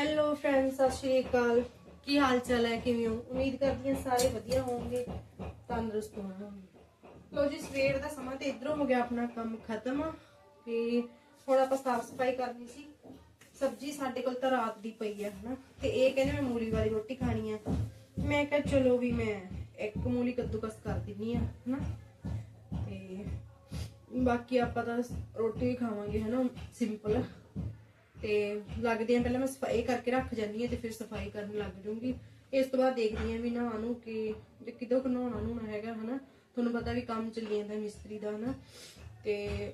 Hello friends ਸਤਿ ਸ਼੍ਰੀ ਅਕਾਲ। ਕੀ ਹਾਲ ਚਾਲ ਹੈ? ਕਿਵੇਂ ਹੋ? ਉਮੀਦ ਕਰਦੀ ਹਾਂ ਸਾਰੇ ਵਧੀਆ ਹੋਵੋਗੇ, ਤੰਦਰੁਸਤ ਹੋਵੋਗੇ। ਲੋ ਜੀ, ਸਵੇਰ ਦਾ ਸਮਾਂ ਤੇ ਇਧਰੋਂ ਹੋ ਗਿਆ ਆਪਣਾ ਕੰਮ ਖਤਮ। ਤੇ ਹੁਣ ਆਪਾਂ ਸਾਫ਼ ਸਫ਼ਾਈ ਕਰਨੀ ਸੀ। ਸਬਜ਼ੀ ਸਾਡੇ ਕੋਲ ਤਾਂ ਰਾਤ ਦੀ ਪਈ ਹੈ, ਹਨਾ? ਤੇ ਇਹ ਕਹਿੰਦੇ ਮੈਂ ਮੂਲੀ ਵਾਲੀ ਰੋਟੀ ਖਾਣੀ ਹੈ। ਮੈਂ ਕਿਹਾ ਚਲੋ ਵੀ ਮੈਂ ਇੱਕ ਮੂਲੀ ਕੱਦੂਕਸ ਕਰ ਦਿੰਨੀ ਆ, ਹਨਾ? ਤੇ ਬਾਕੀ ਆਪਾਂ ਤਾਂ ਰੋਟੀ ਵੀ ਖਾਵਾਂਗੇ, ਹਨਾ? ਸਿੰਪਲ ਤੇ ਲੱਗਦੀ ਆ ਪਹਿਲਾਂ ਮੈਂ ਸਫ਼ਾਈ ਕਰਕੇ ਰੱਖ ਜਾਂਦੀ ਆ ਤੇ ਫਿਰ ਸਫ਼ਾਈ ਕਰਨ ਲੱਗ ਜਾਊਂਗੀ ਇਸ ਤੋਂ ਬਾਅਦ ਦੇਖਦੀ ਆ ਵੀ ਨਹਾ ਨੂੰ ਕਿ ਜੇ ਕਿਦੋਂ ਨਹਾਉਣਾ ਨੂਣਾ ਹੈਗਾ ਹਨਾ। ਤੁਹਾਨੂੰ ਪਤਾ ਵੀ ਕੰਮ ਚੱਲੀ ਜਾਂਦਾ ਮਿਸਤਰੀ ਦਾ ਹਨਾ। ਤੇ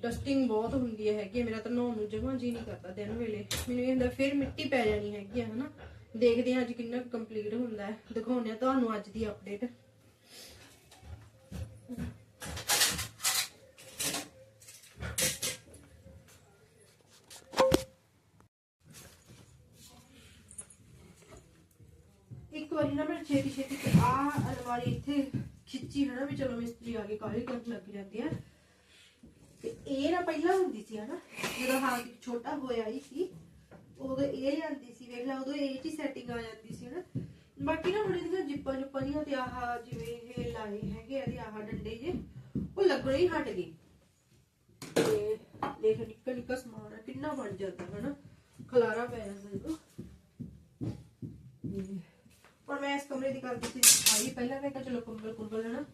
ਡਸਟਿੰਗ ਬਹੁਤ ਹੁੰਦੀ ਹੈਗੀ ਆ, ਮੇਰਾ ਤਾਂ ਨਹਾਉਣ ਨੂੰ ਜਮਾਂ ਜੀ ਨਹੀਂ ਕਰਦਾ ਦਿਨ ਵੇਲੇ। ਮੈਨੂੰ ਇਹ ਹੁੰਦਾ ਫਿਰ ਮਿੱਟੀ ਪੈ ਜਾਣੀ ਹੈਗੀ ਆ ਹਨਾ। ਦੇਖਦੇ ਆ ਅੱਜ ਕਿੰਨਾ ਕੰਪਲੀਟ ਹੁੰਦਾ ਹੈ। ਦਿਖਾਉਂਦੇ ਆ ਤੁਹਾਨੂੰ ਅੱਜ ਦੀ ਅਪਡੇਟ ਇੱਕ ਵਾਰੀ ਨਾ ਮੈਂ ਛੇਤੀ ਛੇਤੀ ਤੇ ਆ ਅਲਮਾਰੀ ਇੱਥੇ ਖਿੱਚੀ ਹਨਾ ਵੀ ਚਲੋ ਮਿਸਤਰੀ ਆ ਕੇ ਕਾਹਲੀ ਕਰਨ ਲੱਗ ਜਾਂਦੇ ਆ। ਤੇ ਇਹ ਨਾ ਪਹਿਲਾਂ ਹੁੰਦੀ ਸੀ ਹਨਾ, ਜਦੋਂ ਹਾਂ ਛੋਟਾ ਹੋਇਆ ਹੀ ਸੀ, ਉਦੋਂ ਇਹ ਜਾਂਦੀ ਸੀ, ਵੇਖ ਲਾ ਉਦੋਂ ਇਹ ਚ ਸੈਟਿੰਗ ਆ ਜਾਂਦੀ ਸੀ ਹਨਾ। ਬਾਕੀ ਨਾ ਹੁਣ ਇਹਦੀਆਂ ਜਿੱਪਾਂ ਜੁੱਪਾਂ ਦੀਆਂ ਤੇ ਆਹ ਜਿਵੇਂ ਇਹ ਲਾਏ ਹੈਗੇ ਆ ਤੇ ਆਹ ਡੰਡੇ ਜੇ, ਉਹ ਲੱਗਣੇ ਹੀ ਹਟ ਗਏ। ਤੇ ਦੇਖ ਨਿੱਕਾ ਨਿੱਕਾ ਸਮਾਨ ਆ, ਕਿੰਨਾ ਬਣ ਜਾਂਦਾ ਹਨਾ। ਖਲਾਰਾ ਪੈ ਜਾਂਦਾ ਜਦੋਂ। ਤੇ ਪਰ ਮੈਂ ਇਸ ਕਮਰੇ ਦੀ ਗੱਲ ਸੀ ਸਫ਼ਾਈ ਪਹਿਲਾਂ ਮੈਂ ਕਿਹਾ ਚਲੋ ਕੰਬਲ ਕੁੰਬਲ ਹਨਾ,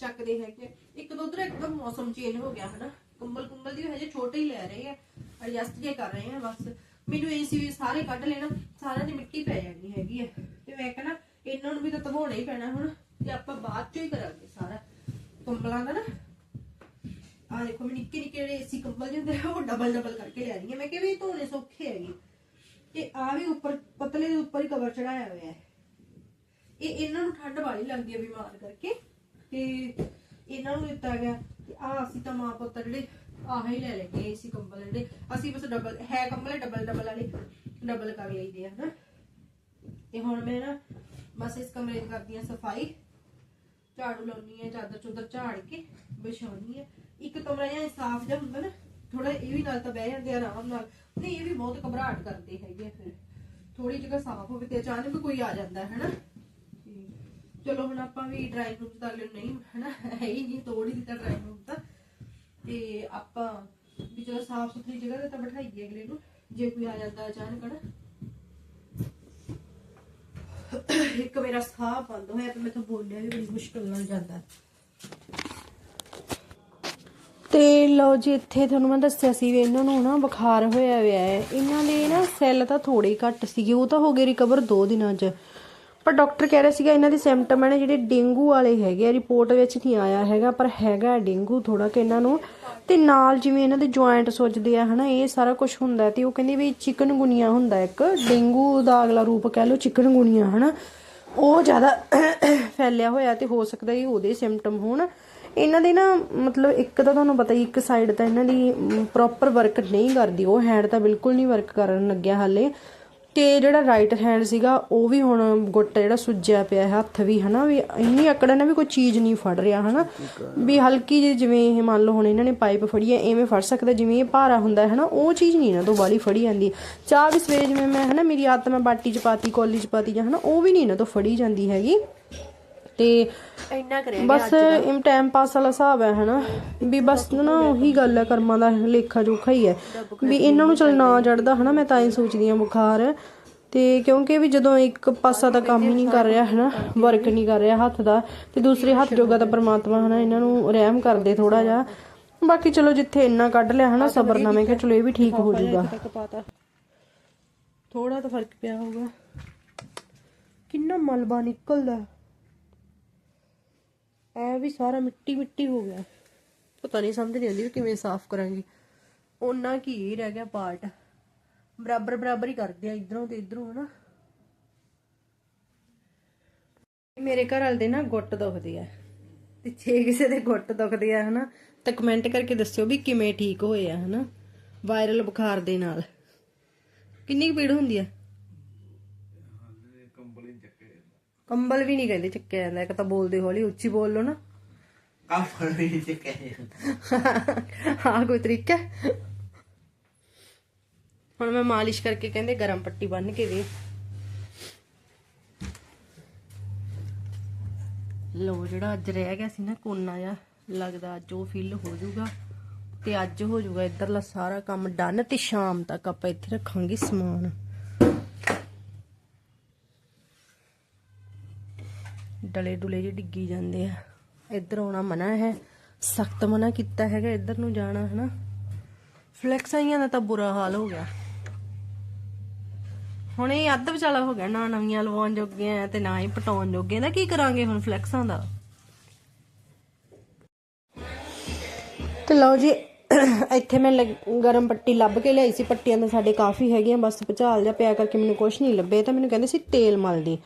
ਚੱਕਦੇ ਹੈਗੇ ਇੱਕ ਦੋ ਉਧਰ ਇੱਕਦਮ ਮੌਸਮ ਚੇਂਜ ਹੋ ਗਿਆ ਹਨਾ। ਕੰਬਲ ਕੁੰਬਲ ਦੀ ਹਜੇ ਛੋਟੇ ਹੀ ਲੈ ਰਹੇ ਆ ਐਡਜਸਟ ਜੇ ਕਰ ਰਹੇ ਆ ਬਸ। ਮੈਨੂੰ ਏਸੀ ਵੀ ਸਾਰੇ ਕੱਢ ਲੈਣਾ, ਸਾਰਿਆਂ ਦੀ ਮਿੱਟੀ ਪੈ ਜਾਣੀ ਹੈਗੀ ਆ। ਤੇ ਮੈਂ ਕਹਿੰਦਾ ਇਹਨਾਂ ਨੂੰ ਵੀ ਤਾਂ ਧਵਾਉਣਾ ਹੀ ਪੈਣਾ ਹੁਣ, ਤੇ ਆਪਾਂ ਬਾਅਦ ਚੋਂ ਹੀ ਕਰਾਂਗੇ ਸਾਰਾ ਕੰਬਲਾਂ ਦਾ ਨਾ। ਆ ਦੇਖੋ, ਮੈਂ ਨਿੱਕੇ ਨਿੱਕੇ ਜਿਹੜੇ ਏਸੀ ਕੰਬਲ ਜਿਹੇ ਹੁੰਦੇ ਆ, ਉਹ ਡਬਲ ਡਬਲ ਕਰਕੇ ਲੈ ਰਹੀ ਹਾਂ। ਮੈਂ ਕਿਹਾ ਵੀ ਧੋਣੇ ਸੌਖੇ ਹੈਗੇ। ਤੇ ਆ ਵੀ ਉੱਪਰ, ਪਤਲੇ ਦੇ ਉੱਪਰ ਹੀ ਕਵਰ ਚੜਾਇਆ ਹੋਇਆ ਹੈ। ਇਹ ਇਹਨਾਂ ਨੂੰ ਠੰਡ ਵਾਲੀ ਲੱਗਦੀ ਹੈ ਬਿਮਾਰ ਕਰਕੇ ਤੇ ਇਹਨਾਂ ਨੂੰ ਦਿੱਤਾ ਗਿਆ ਤੇ ਆ ਅਸੀਂ ਤਾਂ ਮਾਂ ਪੁੱਤ ਜਿਹੜੇ ਆਹ ਹੀ ਲੈ ਲੈ ਕੇ ਏਸੀ ਕੰਬਲ ਜਿਹੜੇ, ਅਸੀਂ ਬਸ ਡਬਲ ਹੈ ਕੰਬਲ ਡਬਲ ਡਬਲ ਵਾਲੇ ਡਬਲ ਕਰ ਲਈਦੇ ਆ ਹਨਾ। ਤੇ ਹੁਣ ਮੈਂ ਨਾ ਬਸ ਇਸ ਕਮਰੇ ਦੀ ਕਰਦੀ ਆ ਸਫ਼ਾਈ, ਝਾੜੂ ਲਾਉਣੀ ਹੈ ਚਾਦਰ ਚੁਦਰ ਝਾੜ ਕੇ ਵਿਛਾਉਣੀ ਹੈ ਇੱਕ ਕਮਰਾ ਜਾਂ ਸਾਫ਼ ਜਿਹਾ ਹੁੰਦਾ ਨਾ ਥੋੜਾ ਇਹ ਵੀ ਨਾਲ ਤਾਂ ਬਹਿ ਜਾਂਦੇ ਆਰਾਮ ਨਾਲ। ਨਹੀਂ, ਇਹ ਵੀ ਬਹੁਤ ਘਬਰਾਹਟ ਕਰਦੇ ਹੈਗੇ ਆ ਫਿਰ। ਥੋੜੀ ਜਗ੍ਹਾ ਸਾਫ਼ ਹੋਵੇ ਤੇ ਅਚਾਨਕ ਕੋਈ ਆ ਜਾਂਦਾ ਹੈ ਨਾ ਚਲੋ ਹੁਣ ਆਪਾਂ ਵੀ ਡਰਾਈਵ ਰੂਮ ਤਾਂ ਹਲੇ ਨਹੀਂ, ਹਨਾ? ਹੈ ਹੀ ਨਹੀਂ, ਤੋੜ ਹੀ ਦਿੱਤਾ ਡਰਾਈਵ ਰੂਮ ਤਾਂ। ਤੇ ਆਪਾਂ ਵੀ ਚਲੋ ਸਾਫ਼ ਸੁਥਰੀ ਜਗ੍ਹਾ ਤੇ ਤਾਂ ਬਿਠਾਈਏ ਅਗਲੇ ਨੂੰ, ਜੇ ਕੋਈ ਆ ਜਾਂਦਾ ਅਚਾਨਕ, ਹਨਾ? ਇੱਕ ਮੇਰਾ ਸਾਹ ਬੰਦ ਹੋਇਆ ਤੇ ਮੈਥੋਂ ਬੋਲਿਆ ਵੀ ਬੜੀ ਮੁਸ਼ਕਲ ਨਾਲ ਜਾਂਦਾ। ਤੇ ਲਓ ਜੀ, ਇੱਥੇ ਤੁਹਾਨੂੰ ਮੈਂ ਦੱਸਿਆ ਸੀ ਵੀ ਇਹਨਾਂ ਨੂੰ ਨਾ ਬੁਖਾਰ ਹੋਇਆ ਹੋਇਆ ਹੈ। ਇਹਨਾਂ ਦੇ ਨਾ ਸੈੱਲ ਤਾਂ ਥੋੜੇ ਘੱਟ ਸੀਗੇ, ਉਹ ਤਾਂ ਹੋ ਗਏ ਰਿਕਵਰ 2 ਦਿਨਾਂ 'ਚ। ਪਰ ਡਾਕਟਰ ਕਹਿ ਰਿਹਾ ਸੀਗਾ ਇਹਨਾਂ ਦੇ ਸਿੰਪਟਮ ਨੇ ਜਿਹੜੇ ਡੇਂਗੂ ਵਾਲੇ ਹੈਗੇ ਆ ਰਿਪੋਰਟ ਵਿੱਚ ਨਹੀਂ ਆਇਆ ਹੈਗਾ, ਪਰ ਹੈਗਾ ਡੇਂਗੂ ਥੋੜਾ ਕਿ ਇਹਨਾਂ ਨੂੰ। ਤੇ ਨਾਲ ਜਿਵੇਂ ਇਹਨਾਂ ਦੇ ਜੁਆਇੰਟ ਸੁੱਜਦੇ ਆ, ਹਨਾ, ਇਹ ਸਾਰਾ ਕੁਝ ਹੁੰਦਾ ਤੇ ਉਹ ਕਹਿੰਦੇ ਵੀ ਚਿਕਨਗੁਨੀਆ ਹੁੰਦਾ ਇੱਕ, ਡੇਂਗੂ ਦਾ ਅਗਲਾ ਰੂਪ ਕਹਿ ਲਓ ਚਿਕਨਗੁਨੀਆ, ਹਨਾ। ਉਹ ਜ਼ਿਆਦਾ ਫੈਲਿਆ ਹੋਇਆ ਤੇ ਹੋ ਸਕਦਾ ਇਹ ਉਹਦੇ ਸਿੰਪਟਮ ਹੋਣ। ਇਹਨਾਂ ਦੇ ਨਾ, ਮਤਲਬ ਇੱਕ ਤਾਂ ਤੁਹਾਨੂੰ ਪਤਾ ਹੀ, ਇੱਕ ਸਾਈਡ ਤਾਂ ਇਹਨਾਂ ਦੀ ਪ੍ਰੋਪਰ ਵਰਕ ਨਹੀਂ ਕਰਦੀ, ਉਹ ਹੈਂਡ ਤਾਂ ਬਿਲਕੁਲ ਨਹੀਂ ਵਰਕ ਕਰਨ ਲੱਗਿਆ ਹਾਲੇ। ਤੇ ਜਿਹੜਾ ਰਾਈਟ ਹੈਂਡ ਸੀਗਾ, ਉਹ ਵੀ ਹੁਣ ਗੁੱਟ ਜਿਹੜਾ ਸੁੱਜਿਆ ਪਿਆ ਹੈ ਹੱਥ ਵੀ, ਹਨਾ? ਵੀ ਇੰਨੀ ਅਕੜਨ ਹੈ ਵੀ ਕੋਈ ਚੀਜ਼ ਨਹੀਂ ਫੜ ਰਿਹਾ, ਹਨਾ? ਵੀ ਹਲਕੀ ਜਿਹੀ ਜਿਵੇਂ ਇਹ ਮੰਨ ਲਓ ਹੁਣ ਇਹਨਾਂ ਨੇ ਪਾਈਪ ਫੜੀ ਹੈ, ਐਵੇਂ ਫੜ ਸਕਦਾ, ਜਿਵੇਂ ਇਹ ਭਾਰਾ ਹੁੰਦਾ ਹੈ, ਹਨਾ? ਉਹ ਚੀਜ਼ ਨਹੀਂ ਇਹਨਾਂ ਤੋਂ ਬਾਲੀ ਫੜੀ ਜਾਂਦੀ। ਚਾਹ ਵੀ ਸਵੇਰੇ ਜਿਵੇਂ ਮੈਂ, ਹਨਾ, ਮੇਰੀ ਆਦਤ ਮੈਂ ਬਾਟੀ ਚ ਪਾਤੀ, ਕੋਲੀ ਚ ਪਾਤੀ ਜਾਂ, ਹਨਾ? ਉਹ ਵੀ ਨਹੀਂ ਇਹਨਾਂ ਤੋਂ ਫੜੀ ਜਾਂਦੀ ਹੈਗੀ। ਤੇ ਇੰਨਾ ਕਰਿਆ ਬਸ ਇਮ ਟਾਈਮ ਪਾਸ ਵਾਲਾ ਹਿਸਾਬ ਹੈ ਹਨਾ? ਵੀ ਬਸ ਨਾ ਉਹੀ ਗੱਲ ਹੈ ਕਰਮਾਂ ਦਾ ਲੇਖਾ ਜੋਖਾ ਹੀ ਹੈ। ਵੀ ਇਹਨਾਂ ਨੂੰ ਚਲ ਨਾ ਚੜਦਾ ਹਨਾ? ਮੈਂ ਤਾਂ ਹੀ ਸੋਚਦੀ ਆ ਬੁਖਾਰ। ਤੇ ਕਿਉਂਕਿ ਵੀ ਜਦੋਂ ਇੱਕ ਪਾਸਾ ਤਾਂ ਕੰਮ ਹੀ ਨਹੀਂ ਕਰ ਰਿਹਾ ਹਨਾ? ਵਰਕ ਨਹੀਂ ਕਰ ਰਿਹਾ ਹੱਥ ਦਾ ਤੇ ਦੂਸਰੇ ਹੱਥ ਜੋਗਾ ਤਾਂ ਪ੍ਰਮਾਤਮਾ ਹਨਾ? ਇਹਨਾਂ ਨੂੰ ਰਹਿਮ ਕਰਦੇ ਥੋੜਾ ਜਿਹਾ। ਬਾਕੀ ਚਲੋ ਜਿੱਥੇ ਇੰਨਾ ਕੱਢ ਲਿਆ ਹਨਾ? ਸਬਰ ਨਾਲ ਮੈਂ ਕਿਹਾ ਚਲੋ ਇਹ ਵੀ ਠੀਕ ਹੋ ਜਾਊਗਾ। ਥੋੜਾ ਤਾਂ ਫ਼ਰਕ ਪਿਆ ਹੋਊਗਾ। ਕਿੰਨਾ ਮਲਬਾ ਨਿਕਲਦਾ। ਐ ਵੀ ਸਾਰਾ ਮਿੱਟੀ ਮਿੱਟੀ ਹੋ ਗਿਆ। ਪਤਾ ਨਹੀਂ, ਸਮਝ ਨਹੀਂ ਆਉਂਦੀ ਕਿਵੇਂ ਸਾਫ਼ ਕਰਾਂਗੀ। ਉਹਨਾਂ ਕੀ ਰਹਿ ਗਿਆ ਪਾਰਟ ਬਰਾਬਰ ਬਰਾਬਰ ਹੀ ਕਰਦੇ ਆ, ਇਧਰੋਂ ਤੇ ਇਧਰੋਂ, ਹਨਾ। ਮੇਰੇ ਘਰ ਵਾਲੇ ਦੇ ਨਾ ਗੁੱਟ ਦੁਖਦੇ ਆ। ਤੇ ਜੇ ਕਿਸੇ ਦੇ ਗੁੱਟ ਦੁਖਦੇ ਆ, ਹਨਾ। ਤਾਂ ਕਮੈਂਟ ਕਰਕੇ ਦੱਸਿਓ ਵੀ ਕਿਵੇਂ ਠੀਕ ਹੋਏ ਆ, ਹਨਾ। ਵਾਇਰਲ ਬੁਖਾਰ ਦੇ ਨਾਲ। ਕਿੰਨੀ ਪੀੜ ਹੁੰਦੀ ਆ? ਕੰਬਲ ਵੀ ਨਹੀਂ ਕਹਿੰਦੇ ਚੱਕਿਆ ਜਾਂਦਾ ਇੱਕ ਤਾਂ ਬੋਲਦੇ ਹੌਲੀ ਉੱਚੀ ਬੋਲ ਲਓ ਨਾ। ਕਾਫਰ ਵੀ ਤੇ ਕਹੇ ਹਾਂ ਕੋਈ ਤਰੀਕਾ? ਹੁਣ ਮੈਂ ਮਾਲਿਸ਼ ਕਰਕੇ ਕਹਿੰਦੇ ਗਰਮ ਪੱਟੀ ਬੰਨ ਕੇ ਦੇ। ਲੋ ਜਿਹੜਾ ਅੱਜ ਰਹਿ ਗਿਆ ਸੀ ਨਾ ਕੋਨਾ ਜਿਹਾ ਲੱਗਦਾ ਅੱਜ ਉਹ ਫਿਲ ਹੋ ਜਾਊਗਾ। ਤੇ ਅੱਜ ਹੋ ਜਾਊਗਾ ਇਧਰਲਾ ਸਾਰਾ ਕੰਮ ਡਨ ਤੇ ਸ਼ਾਮ ਤੱਕ ਆਪਾਂ ਇੱਥੇ ਰੱਖਾਂਗੇ ਸਮਾਨ। ਡਲੇ ਡੁਲੇ ਜੇ ਡਿੱਗੀ ਜਾਂਦੇ ਆ। ਇੱਧਰ ਆਉਣਾ ਮਨਾ ਹੈ, ਸਖਤ ਮਨਾ ਕੀਤਾ ਹੈਗਾ ਇੱਧਰ ਨੂੰ ਜਾਣਾ, ਹਨਾ। ਫਲੈਕਸ ਆਈਆਂ ਦਾ ਤਾਂ ਬੁਰਾ ਹਾਲ ਹੋ ਗਿਆ। ਹੁਣ ਇਹ ਅੱਧ ਵਿਚਾਲਾ ਹੋ ਗਿਆ, ਨਾ ਨਵੀਆਂ ਲਵਾਉਣ ਜੋਗੇ ਆ ਤੇ ਨਾ ਹੀ ਪਟਾਉਣ ਜੋਗੇ ਦਾ ਕੀ ਕਰਾਂਗੇ ਹੁਣ ਫਲੈਕਸਾਂ ਦਾ? ਤੇ ਲਓ ਜੀ ਇੱਥੇ ਮੈਂ ਲੱਗ- ਗਰਮ ਪੱਟੀ ਲੱਭ ਕੇ ਲਿਆਈ ਸੀ, ਪੱਟੀਆਂ ਤਾਂ ਸਾਡੇ ਕਾਫੀ ਹੈਗੀਆਂ, ਬਸ ਭਚਾਲ ਜਾ ਪਿਆ ਕਰਕੇ ਮੈਨੂੰ ਕੁਝ ਨਹੀਂ ਲੱਭੇ, ਤਾਂ ਮੈਨੂੰ ਕਹਿੰਦੇ ਸੀ ਤੇਲ ਮਲਦੀ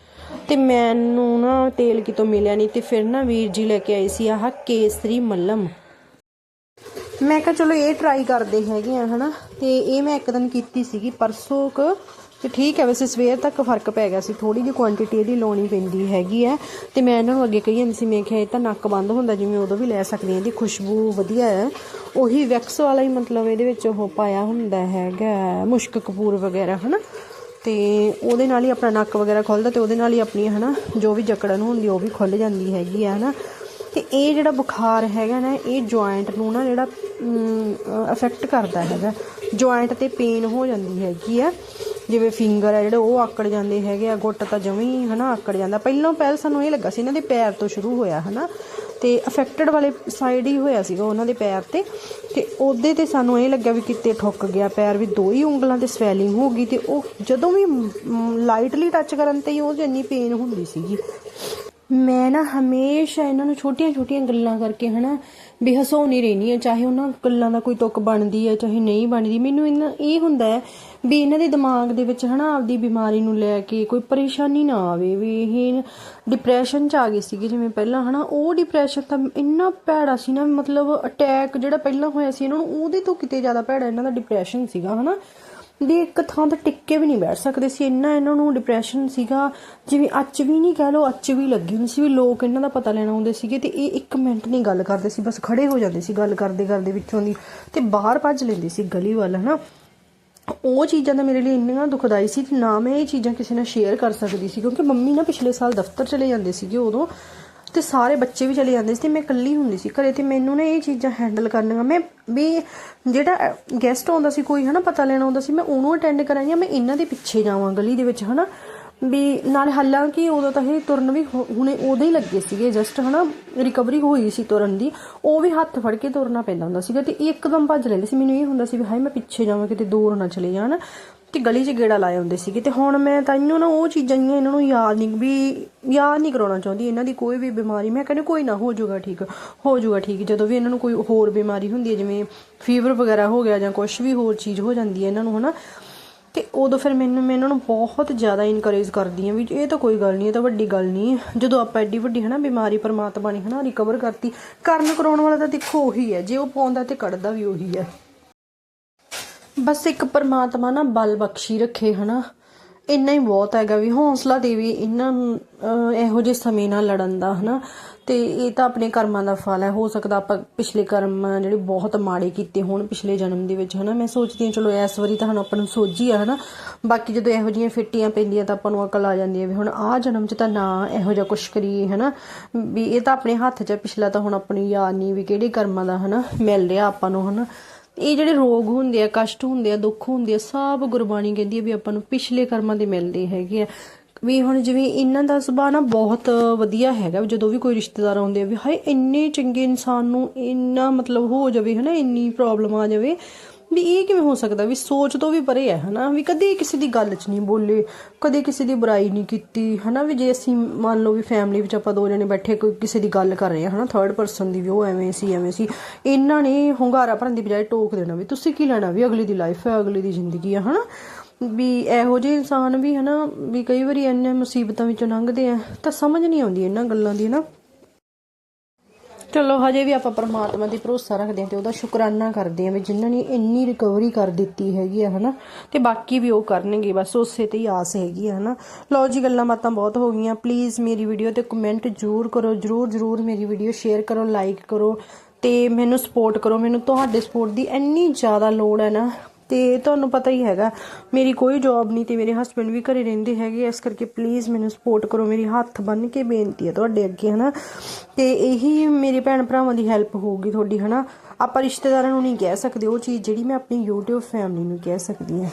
ਤੇ ਮੈਨੂੰ ਨਾ ਤੇਲ ਕਿਤੋਂ ਮਿਲਿਆ ਨਹੀਂ, ਤੇ ਫਿਰ ਨਾ ਵੀਰ ਜੀ ਲੈ ਕੇ ਆਏ ਸੀ ਆਹ ਕੇਸਰੀ ਮੱਲਮ। ਮੈਂ ਕਿਹਾ ਚਲੋ ਇਹ ਟਰਾਈ ਕਰਦੇ ਹੈਗੇ ਆ, ਹਨਾ? ਤੇ ਇਹ ਮੈਂ ਇੱਕ ਦਿਨ ਕੀਤੀ ਸੀਗੀ, ਪਰਸੋਂ ਕ ਤੇ ਠੀਕ ਹੈ, ਵੈਸੇ ਸਵੇਰ ਤੱਕ ਫ਼ਰਕ ਪੈ ਗਿਆ ਸੀ। ਥੋੜੀ ਜਿਹੀ ਕੁਆਂਟੀਟੀ ਇਹਦੀ ਲਾਉਣੀ ਪੈਂਦੀ ਹੈਗੀ ਹੈ ਤੇ ਮੈਂ ਇਹਨਾਂ ਨੂੰ ਅੱਗੇ ਕਹੀ ਜਾਂਦੀ ਸੀ, ਮੈਂ ਕਿਹਾ ਇਹ ਤਾਂ ਨੱਕ ਬੰਦ ਹੁੰਦਾ, ਜਿਵੇਂ ਉਦੋਂ ਵੀ ਲੈ ਸਕਦੇ ਆ ਇਹਦੀ ਖੁਸ਼ਬੂ ਵਧੀਆ ਹੈ। ਉਹੀ ਵੈਕਸ ਵਾਲਾ ਹੀ ਮਤਲਬ ਇਹਦੇ ਵਿੱਚ ਉਹ ਪਾਇਆ ਹੁੰਦਾ ਹੈਗਾ, ਮੁਸ਼ਕ ਕਪੂਰ ਵਗੈਰਾ, ਹਨਾ? ਤੇ ਉਹਦੇ ਨਾਲ ਹੀ ਆਪਣਾ ਨੱਕ ਵਗੈਰਾ ਖੁੱਲਦਾ ਤੇ ਉਹਦੇ ਨਾਲ ਹੀ ਆਪਣੀ, ਹਨਾ, ਜੋ ਵੀ ਜਕੜਨ ਹੁੰਦੀ ਉਹ ਵੀ ਖੁੱਲ ਜਾਂਦੀ ਹੈਗੀ ਆ, ਹਨਾ? ਤੇ ਇਹ ਜਿਹੜਾ ਬੁਖਾਰ ਹੈਗਾ ਨਾ, ਇਹ ਜੁਆਇੰਟ ਨੂੰ ਨਾ ਜਿਹੜਾ ਅਫੈਕਟ ਕਰਦਾ ਹੈਗਾ। ਜੁਆਇੰਟ ਤੇ ਪੇਨ ਹੋ ਜਾਂਦੀ ਹੈਗੀ ਆ। ਜਿਵੇਂ ਫਿੰਗਰ ਆ ਜਿਹੜੇ ਉਹ ਆਕੜ ਜਾਂਦੇ ਹੈਗੇ ਆ, ਗੁੱਟ ਤਾਂ ਜਮੀ ਹੀ ਹਨਾ ਆਕੜ ਜਾਂਦਾ। ਪਹਿਲਾਂ ਪਹਿਲ ਸਾਨੂੰ ਇਹ ਲੱਗਾ ਸੀ ਇਹਨਾਂ ਦੇ ਪੈਰ ਤੋਂ ਸ਼ੁਰੂ ਹੋਇਆ ਹਨਾ, ਤੇ ਅਫੈਕਟਡ ਵਾਲੇ ਸਾਈਡ ਹੀ ਹੋਇਆ ਸੀਗਾ ਉਹਨਾਂ ਦੇ ਪੈਰ ਤੇ। ਤੇ ਉਹਦੇ ਤੇ ਸਾਨੂੰ ਇਹ ਲੱਗਿਆ ਵੀ ਕਿਤੇ ਠੁੱਕ ਗਿਆ ਪੈਰ, ਵੀ ਦੋ ਹੀ ਉਂਗਲਾਂ ਤੇ ਸਵੈਲਿੰਗ ਹੋ ਗਈ ਤੇ ਉਹ ਜਦੋਂ ਵੀ ਲਾਈਟਲੀ ਟੱਚ ਕਰਨ ਤੇ ਹੀ ਉਹ 'ਚ ਇੰਨੀ ਪੇਨ ਹੁੰਦੀ ਸੀਗੀ। ਮੈਂ ਨਾ ਹਮੇਸ਼ਾ ਇਹਨਾਂ ਨੂੰ ਛੋਟੀਆਂ-ਛੋਟੀਆਂ ਗੱਲਾਂ ਕਰਕੇ ਹਨਾ ਹਸਾਉਣੀ ਰਹਿਣੀ ਆ ਚਾਹੇ ਉਹਨਾਂ ਗੱਲਾਂ ਦਾ ਕੋਈ ਤੁਕ ਬਣਦੀ ਹੈ, ਚਾਹੇ ਨਹੀਂ ਬਣਦੀ। ਮੈਨੂੰ ਇਹਨਾਂ ਇਹ ਹੁੰਦਾ ਹੈ ਵੀ ਇਹਨਾਂ ਦੇ ਦਿਮਾਗ ਦੇ ਵਿੱਚ ਹਨਾ ਆਪਦੀ ਬਿਮਾਰੀ ਨੂੰ ਲੈ ਕੇ ਕੋਈ ਪਰੇਸ਼ਾਨੀ ਨਾ ਆਵੇ ਵੀ ਇਹ ਡਿਪਰੈਸ਼ਨ ਚ ਆ ਗਏ ਸੀਗੇ ਜਿਵੇਂ ਪਹਿਲਾਂ ਹਨਾ। ਉਹ ਡਿਪਰੈਸ਼ਨ ਤਾਂ ਇੰਨਾ ਭੈੜਾ ਸੀ ਨਾ, ਮਤਲਬ ਅਟੈਕ ਜਿਹੜਾ ਪਹਿਲਾਂ ਹੋਇਆ ਸੀ ਇਹਨਾਂ ਨੂੰ, ਉਹਦੇ ਤੋਂ ਕਿਤੇ ਜ਼ਿਆਦਾ ਭੈੜਾ ਇਹਨਾਂ ਦਾ ਡਿਪਰੈਸ਼ਨ ਸੀਗਾ ਹਨਾ। ਵੀ ਇੱਕ ਥਾਂ ਤੇ ਟਿੱਕੇ ਵੀ ਨਹੀਂ ਬੈਠ ਸਕਦੇ ਸੀ। ਇੰਨਾ ਇਹਨਾਂ ਨੂੰ ਡਿਪਰੈਸ਼ਨ ਸੀਗਾ, ਜਿਵੇਂ ਅੱਜ ਵੀ ਨਹੀਂ ਕਹਿ ਲੋ ਅੱਜ ਵੀ ਲੱਗੀ ਹੁੰਦੀ ਸੀ ਵੀ ਲੋਕ ਇਹਨਾਂ ਦਾ ਪਤਾ ਲੈਣਾ ਹੁੰਦੇ ਸੀਗੇ ਤੇ ਇਹ ਇੱਕ ਮਿੰਟ ਨਹੀਂ ਗੱਲ ਕਰਦੇ ਸੀ, ਬਸ ਖੜੇ ਹੋ ਜਾਂਦੇ ਸੀ ਗੱਲ ਕਰਦੇ ਕਰਦੇ ਵਿੱਚੋਂ ਦੀ ਤੇ ਬਾਹਰ ਭੱਜ ਲੈਂਦੇ ਸੀ ਗਲੀ ਵੱਲ, ਹਨਾ। ਉਹ ਚੀਜ਼ਾਂ ਤਾਂ ਮੇਰੇ ਲਈ ਇੰਨੀਆਂ ਦੁਖਦਾਈ ਸੀ ਤੇ ਨਾ ਮੈਂ ਇਹ ਚੀਜ਼ਾਂ ਕਿਸੇ ਨਾਲ ਸ਼ੇਅਰ ਕਰ ਸਕਦੀ ਸੀ, ਕਿਉਂਕਿ ਮੰਮੀ ਨਾ ਪਿਛਲੇ ਸਾਲ ਦਫ਼ਤਰ ਚਲੇ ਜਾਂਦੇ ਸੀਗੇ ਉਦੋਂ। ਤੇ ਸਾਰੇ ਬੱਚੇ ਵੀ ਚਲੇ ਜਾਂਦੇ ਸੀ ਤੇ ਮੈਂ ਇਕੱਲੀ ਹੁੰਦੀ ਸੀ। ਘਰੇ ਤੇ ਮੈਨੂੰ ਨਾ ਇਹ ਚੀਜ਼ਾਂ ਹੈਂਡਲ ਕਰਨੀਆਂ। ਮੈਂ ਵੀ ਜਿਹੜਾ ਗੈਸਟ ਆਉਂਦਾ ਸੀ, ਕੋਈ ਹਨਾ ਪਤਾ ਲੈਣਾ ਆਉਂਦਾ ਸੀ, ਮੈਂ ਉਹਨੂੰ ਅਟੈਂਡ ਕਰਾਂ ਜਾਂ ਮੈਂ ਇਹਨਾਂ ਦੇ ਪਿੱਛੇ ਜਾਵਾਂ, ਗਲੀ ਦੇ ਵਿੱਚ, ਹਨਾ? ਵੀ ਨਾਲ ਹਾਲਾਂਕਿ ਉਦੋਂ ਤਾਂ ਇਹ ਤੁਰਨ ਵੀ ਹੁਣੇ ਉਦੋਂ ਹੀ ਲੱਗੇ ਸੀਗੇ ਜਸਟ ਹਨਾ ਰਿਕਵਰੀ ਹੋਈ ਸੀ ਤੁਰਨ ਦੀ। ਉਹ ਵੀ ਹੱਥ ਫੜ ਕੇ ਤੁਰਨਾ ਪੈਂਦਾ ਹੁੰਦਾ ਸੀਗਾ ਤੇ ਇੱਕਦਮ ਭੱਜ ਲੈਂਦੇ ਸੀ। ਮੈਨੂੰ ਇਹ ਹੁੰਦਾ ਸੀ ਵੀ ਹਾਏ, ਮੈਂ ਪਿੱਛੇ ਜਾਵਾਂ, ਕਿਤੇ ਦੂਰ ਨਾ ਚਲੇ ਜਾਣ ਤੇ ਗਲੀ 'ਚ ਗੇੜਾ ਲਾਏ ਹੁੰਦੇ ਸੀਗੇ। ਤੇ ਹੁਣ ਮੈਂ ਤਾਂ ਇਹਨੂੰ ਨਾ ਉਹ ਚੀਜ਼ਾਂ ਜਿਹੀਆਂ ਇਹਨਾਂ ਨੂੰ ਯਾਦ ਨਹੀਂ, ਵੀ ਯਾਦ ਨਹੀਂ ਕਰਾਉਣਾ ਚਾਹੁੰਦੀ ਇਹਨਾਂ ਦੀ ਕੋਈ ਵੀ ਬਿਮਾਰੀ। ਮੈਂ ਕਹਿੰਦੀ ਕੋਈ ਨਾ, ਹੋ ਜਾਊਗਾ ਠੀਕ, ਹੋ ਜਾਊਗਾ ਠੀਕ। ਜਦੋਂ ਵੀ ਇਹਨਾਂ ਨੂੰ ਕੋਈ ਹੋਰ ਬਿਮਾਰੀ ਹੁੰਦੀ ਹੈ, ਜਿਵੇਂ ਫੀਵਰ ਵਗੈਰਾ ਹੋ ਗਿਆ ਜਾਂ ਕੁਝ ਵੀ ਹੋਰ ਚੀਜ਼ ਹੋ ਜਾਂਦੀ ਹੈ ਇਹਨਾਂ ਨੂੰ, ਹਨਾ ਤੇ ਉਦੋਂ ਫਿਰ ਮੈਨੂੰ, ਮੈਂ ਇਹਨਾਂ ਨੂੰ ਬਹੁਤ ਜ਼ਿਆਦਾ ਇਨਕਰੇਜ ਕਰਦੀ ਆ ਵੀ ਇਹ ਤਾਂ ਕੋਈ ਗੱਲ ਨਹੀਂ, ਇਹ ਤਾਂ ਵੱਡੀ ਗੱਲ ਨਹੀਂ ਜਦੋਂ ਆਪਾਂ ਐਡੀ ਵੱਡੀ ਹਨਾ ਬਿਮਾਰੀ ਪਰਮਾਤਮਾ ਨੇ ਹਨਾ ਰਿਕਵਰ ਕਰਤੀ, ਕਰਨ ਕਰਾਉਣ ਵਾਲਾ ਤਾਂ ਦੇਖੋ ਉਹੀ ਹੈ, ਜੇ ਉਹ ਪਾਉਂਦਾ ਤੇ ਕੱਢਦਾ ਵੀ ਉਹੀ ਹੈ। ਬਸ ਇੱਕ ਪਰਮਾਤਮਾ ਨਾ ਬਲ ਬਖਸ਼ੀ ਰੱਖੇ ਹਨਾ। ਇੰਨਾ ਹੀ ਬਹੁਤ ਹੈਗਾ ਵੀ ਹੌਸਲਾ ਦੇਵੇ, ਇਹਨਾਂ ਇਹੋ ਜਿਹੇ ਸਮੇਂ ਨਾਲ ਲੜਨ ਦਾ ਹਨਾ। ਤੇ ਇਹ ਤਾਂ ਆਪਣੇ ਕਰਮਾਂ ਦਾ ਫਲ ਹੈ। ਹੋ ਸਕਦਾ ਆਪਾਂ ਪਿਛਲੇ ਕਰਮ ਜਿਹੜੇ ਬਹੁਤ ਮਾੜੇ ਕੀਤੇ ਹੋਣ ਪਿਛਲੇ ਜਨਮ ਦੇ ਵਿੱਚ, ਹਨਾ? ਮੈਂ ਸੋਚਦੀ ਹਾਂ, ਚਲੋ ਇਸ ਵਾਰੀ ਤਾਂ ਹੁਣ ਆਪਾਂ ਨੂੰ ਸੋਝੀ ਆ, ਹਨਾ? ਬਾਕੀ ਜਦੋਂ ਇਹੋ ਜਿਹੀਆਂ ਫਿੱਟੀਆਂ ਪੈਂਦੀਆਂ ਤਾਂ ਆਪਾਂ ਨੂੰ ਅਕਲ ਆ ਜਾਂਦੀ ਹੈ ਵੀ ਹੁਣ ਆਹ ਜਨਮ 'ਚ ਤਾਂ ਨਾ ਇਹੋ ਜਿਹਾ ਕੁਛ ਕਰੀਏ, ਹਨਾ? ਵੀ ਇਹ ਤਾਂ ਆਪਣੇ ਹੱਥ 'ਚ ਪਿਛਲਾ ਤਾਂ ਹੁਣ ਆਪਣੀ ਯਾਦ ਨਹੀਂ ਵੀ ਕਿਹੜੇ ਕਰਮਾਂ ਦਾ, ਹਨਾ, ਮਿਲ ਰਿਹਾ ਆਪਾਂ ਨੂੰ, ਹਨਾ? ਇਹ ਜਿਹੜੇ ਰੋਗ ਹੁੰਦੇ ਆ, ਕਸ਼ਟ ਹੁੰਦੇ ਆ, ਦੁੱਖ ਹੁੰਦੇ ਆ, ਸਭ ਗੁਰਬਾਣੀ ਕਹਿੰਦੀ ਹੈ ਵੀ ਆਪਾਂ ਨੂੰ ਪਿਛਲੇ ਕਰਮਾਂ ਦੇ ਮਿਲਦੇ ਹੈਗੇ ਆ। ਵੀ ਹੁਣ ਜਿਵੇਂ ਇਹਨਾਂ ਦਾ ਸੁਭਾਅ ਨਾ ਬਹੁਤ ਵਧੀਆ ਹੈਗਾ, ਵੀ ਜਦੋਂ ਵੀ ਕੋਈ ਰਿਸ਼ਤੇਦਾਰ ਆਉਂਦੇ ਆ, ਵੀ ਹਾਏ ਇੰਨੇ ਚੰਗੇ ਇਨਸਾਨ ਨੂੰ ਇੰਨਾ ਮਤਲਬ ਹੋ ਜਾਵੇ, ਹਨਾ, ਇੰਨੀ ਪ੍ਰੋਬਲਮ ਆ ਜਾਵੇ, ਵੀ ਇਹ ਕਿਵੇਂ ਹੋ ਸਕਦਾ? ਵੀ ਸੋਚ ਤੋਂ ਵੀ ਪਰੇ ਹੈ ਹਨਾ, ਵੀ ਕਦੇ ਕਿਸੇ ਦੀ ਗੱਲ 'ਚ ਨਹੀਂ ਬੋਲੇ, ਕਦੇ ਕਿਸੇ ਦੀ ਬੁਰਾਈ ਨਹੀਂ ਕੀਤੀ, ਹਨਾ, ਵੀ ਜੇ ਅਸੀਂ ਮੰਨ ਲਓ ਵੀ ਫੈਮਿਲੀ ਵਿੱਚ ਆਪਾਂ ਦੋ ਜਣੇ ਬੈਠੇ, ਕੋਈ ਕਿਸੇ ਦੀ ਗੱਲ ਕਰ ਰਹੇ ਹਾਂ ਹਨਾ ਥਰਡ ਪਰਸਨ ਦੀ ਵੀ ਉਹ ਐਵੇਂ ਸੀ ਐਵੇਂ ਸੀ, ਇਹਨਾਂ ਨੇ ਹੁੰਗਾਰਾ ਭਰਨ ਦੀ ਬਜਾਏ ਟੋਕ ਦੇਣਾ ਵੀ ਤੁਸੀਂ ਕੀ ਲੈਣਾ ਵੀ ਅਗਲੀ ਦੀ ਲਾਈਫ ਹੈ, ਅਗਲੀ ਦੀ ਜ਼ਿੰਦਗੀ ਆ ਹਨਾ? ਵੀ ਇਹੋ ਜਿਹੇ ਇਨਸਾਨ ਵੀ ਹਨਾ, ਵੀ ਕਈ ਵਾਰੀ ਇੰਨੇ ਮੁਸੀਬਤਾਂ ਵਿੱਚੋਂ ਲੰਘਦੇ ਆ, ਤਾਂ ਸਮਝ ਨਹੀਂ ਆਉਂਦੀ ਇਹਨਾਂ ਗੱਲਾਂ ਦੀ ਨਾ। ਚਲੋ, ਹਜੇ ਵੀ ਆਪਾਂ ਪਰਮਾਤਮਾ ਦੀ ਭਰੋਸਾ ਰੱਖਦੇ ਹਾਂ ਤੇ ਉਹਦਾ ਸ਼ੁਕਰਾਨਾ ਕਰਦੇ ਹਾਂ ਵੀ ਜਿਨ੍ਹਾਂ ਨੇ ਇੰਨੀ ਰਿਕਵਰੀ ਕਰ ਦਿੱਤੀ ਹੈਗੀ ਆ, ਹਨਾ। ਤੇ ਬਾਕੀ ਵੀ ਉਹ ਕਰਨਗੇ, ਬਸ ਉਸੇ ਤੇ ਹੀ ਆਸ ਹੈਗੀ ਆ, ਹਨਾ। ਲਓ ਜੀ, ਗੱਲਾਂ ਬਾਤਾਂ ਬਹੁਤ ਹੋ ਗਈਆਂ। ਪਲੀਜ਼ ਮੇਰੀ ਵੀਡੀਓ ਤੇ ਕਮੈਂਟ ਜ਼ਰੂਰ ਕਰੋ, ਜ਼ਰੂਰ ਜ਼ਰੂਰ ਮੇਰੀ ਵੀਡੀਓ ਸ਼ੇਅਰ ਕਰੋ ਲਾਈਕ ਕਰੋ ਤੇ ਮੈਨੂੰ ਸਪੋਰਟ ਕਰੋ। ਮੈਨੂੰ ਤੁਹਾਡੇ ਸਪੋਰਟ ਦੀ ਇੰਨੀ ਜ਼ਿਆਦਾ ਲੋੜ ਹੈ ਨਾ। ਤੇ ਤੁਹਾਨੂੰ ਪਤਾ ਹੀ ਹੈਗਾ, ਮੇਰੀ ਕੋਈ ਜੌਬ ਨਹੀਂ ਤੇ ਮੇਰੇ ਹਸਬੰਡ ਵੀ ਘਰੇ ਰਹਿੰਦੇ ਹੈਗੇ ਇਸ ਕਰਕੇ ਪਲੀਜ਼ ਮੈਨੂੰ ਸਪੋਰਟ ਕਰੋ, ਮੇਰੀ ਹੱਥ ਬੰਨ ਕੇ ਬੇਨਤੀ ਹੈ ਤੁਹਾਡੇ ਅੱਗੇ, ਹਨਾ। ਤੇ ਇਹੀ ਮੇਰੇ ਭੈਣ ਭਰਾਵਾਂ ਦੀ ਹੈਲਪ ਹੋਊਗੀ ਤੁਹਾਡੀ, ਹਨਾ। ਆਪਾਂ ਰਿਸ਼ਤੇਦਾਰਾਂ ਨੂੰ ਨਹੀਂ ਕਹਿ ਸਕਦੇ, ਉਹ ਚੀਜ਼ ਜਿਹੜੀ ਮੈਂ ਆਪਣੀ YouTube ਫੈਮਿਲੀ ਨੂੰ ਕਹਿ ਸਕਦੀ ਹਾਂ।